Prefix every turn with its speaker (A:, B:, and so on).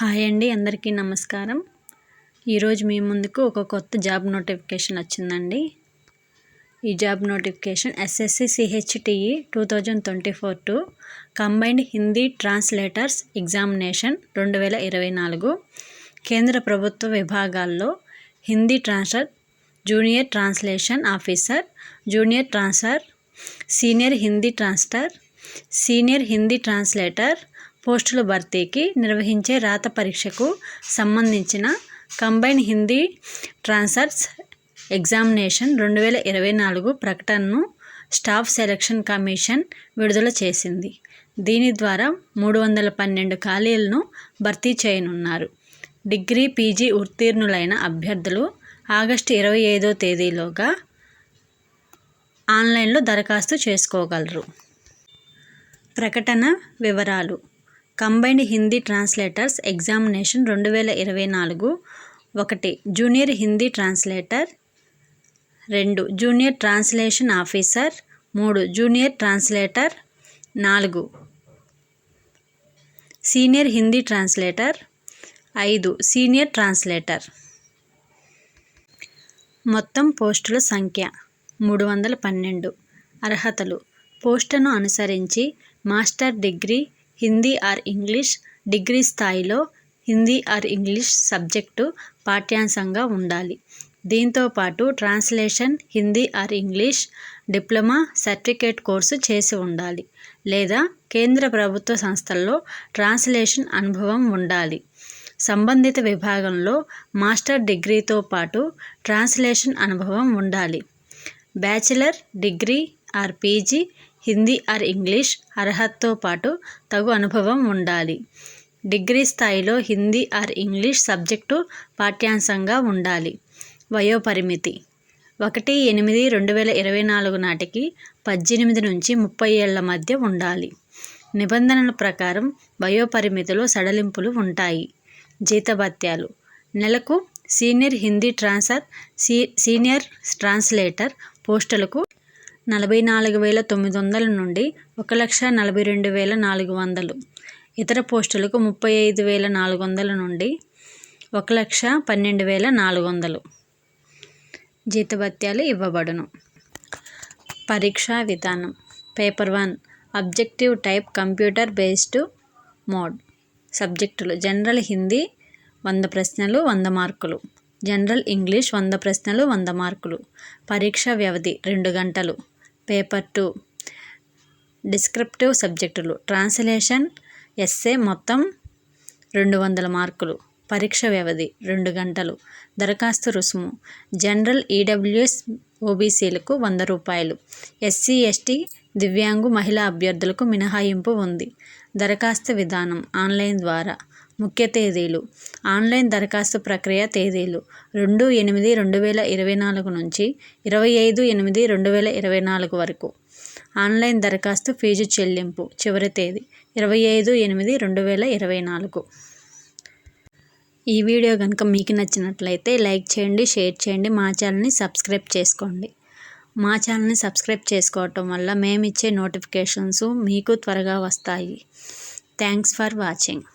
A: Hi అండి అందరికీ నమస్కారం. ఈరోజు మీ ముందుకు ఒక కొత్త జాబ్ నోటిఫికేషన్ వచ్చిందండి. ఈ job notification SSC CHTE two thousand twenty four to combined Hindi translators examination రెండు వేల ఇరవై నాలుగు కేంద్ర ప్రభుత్వ విభాగాల్లో Hindi transfer junior translation officer junior transfer senior Hindi translator senior Hindi translator పోస్టుల భర్తీకి నిర్వహించే రాత పరీక్షకు సంబంధించిన కంబైన్ హిందీ ట్రాన్స్ఫర్స్ ఎగ్జామినేషన్ రెండు వేల ఇరవై నాలుగు ప్రకటనను స్టాఫ్ సెలక్షన్ కమిషన్ విడుదల చేసింది. దీని ద్వారా మూడు వందల పన్నెండు ఖాళీలను భర్తీ చేయనున్నారు. డిగ్రీ పీజీ ఉత్తీర్ణులైన అభ్యర్థులు ఆగస్టు ఇరవై ఐదో తేదీలోగా ఆన్లైన్లో దరఖాస్తు చేసుకోగలరు. ప్రకటన వివరాలు కంబైన్డ్ హిందీ ట్రాన్స్లేటర్స్ ఎగ్జామినేషన్ రెండు వేల ఇరవై నాలుగు. ఒకటి జూనియర్ హిందీ ట్రాన్స్లేటర్. రెండు జూనియర్ ట్రాన్స్లేషన్ ఆఫీసర్. మూడు జూనియర్ ట్రాన్స్లేటర్. నాలుగు సీనియర్ హిందీ ట్రాన్స్లేటర్. ఐదు సీనియర్ ట్రాన్స్లేటర్. మొత్తం పోస్టుల సంఖ్య మూడు వందల పన్నెండు. అర్హతలు పోస్టును అనుసరించి master degree Hindi or English degree స్థాయిలో హిందీ ఆర్ ఇంగ్లీష్ సబ్జెక్టు పాఠ్యాంశంగా ఉండాలి. దీంతోపాటు translation Hindi or English diploma certificate course చేసి ఉండాలి. లేదా కేంద్ర ప్రభుత్వ సంస్థల్లో ట్రాన్స్లేషన్ అనుభవం ఉండాలి. సంబంధిత విభాగంలో మాస్టర్ డిగ్రీతో పాటు ట్రాన్స్లేషన్ అనుభవం ఉండాలి. Bachelor degree or PG Hindi or English అర్హతతో పాటు తగు అనుభవం ఉండాలి. డిగ్రీ స్థాయిలో హిందీ ఆర్ ఇంగ్లీష్ సబ్జెక్టు పాఠ్యాంశంగా ఉండాలి. వయోపరిమితి. ఒకటి ఎనిమిది రెండు వేల ఇరవై నాలుగు నాటికి పద్దెనిమిది నుంచి ముప్పై ఏళ్ళ మధ్య ఉండాలి. నిబంధనల ప్రకారం వయోపరిమితిలో సడలింపులు ఉంటాయి. జీతభత్యాలు. నెలకు సీనియర్ హిందీ ట్రాన్స్ఫర్ సీ సీనియర్ ట్రాన్స్లేటర్ పోస్టులకు నలభై నాలుగు వేల తొమ్మిది వందల నుండి ఒక లక్ష నలభై రెండు వేల నాలుగు వందలు. ఇతర పోస్టులకు ముప్పై ఐదు వేల నాలుగు వందల నుండి ఒక లక్ష పన్నెండు వేల నాలుగు వందలు జీతభత్యాలు ఇవ్వబడును. పరీక్షా విధానం. Paper one. Objective type computer based mode. సబ్జెక్టులు. జనరల్ హిందీ వంద ప్రశ్నలు వంద మార్కులు. జనరల్ ఇంగ్లీష్ వంద ప్రశ్నలు వంద మార్కులు. పరీక్ష వ్యవధి రెండు గంటలు. పేపర్ టూ డిస్క్రిప్టివ్ సబ్జెక్టులు. ట్రాన్స్లేషన్ ఎస్సే మొత్తం రెండు వందల మార్కులు. పరీక్ష వ్యవధి రెండు గంటలు. దరఖాస్తు రుసుము. జనరల్ ఈడబ్ల్యూఎస్ ఓబీసీలకు వంద రూపాయలు. ఎస్సీ ఎస్టీ దివ్యాంగు మహిళా అభ్యర్థులకు మినహాయింపు ఉంది. దరఖాస్తు విధానం ఆన్లైన్ ద్వారా ముఖ్య తేదీలు. ఆన్లైన్ దరఖాస్తు ప్రక్రియ తేదీలు. రెండు ఎనిమిది రెండు వేల ఇరవై నాలుగు నుంచి ఇరవై ఐదు ఎనిమిది రెండు వేల ఇరవై నాలుగు వరకు. ఆన్లైన్ దరఖాస్తు ఫీజు చెల్లింపు చివరి తేదీ ఇరవై ఐదు ఎనిమిది రెండు వేల ఇరవై నాలుగు. ఈ వీడియో కనుక మీకు నచ్చినట్లయితే లైక్ చేయండి షేర్ చేయండి మా ఛానల్ని సబ్స్క్రైబ్ చేసుకోండి. మా ఛానల్ని సబ్స్క్రైబ్ చేసుకోవటం వల్ల మేమిచ్చే నోటిఫికేషన్స్ మీకు త్వరగా వస్తాయి. Thanks for watching.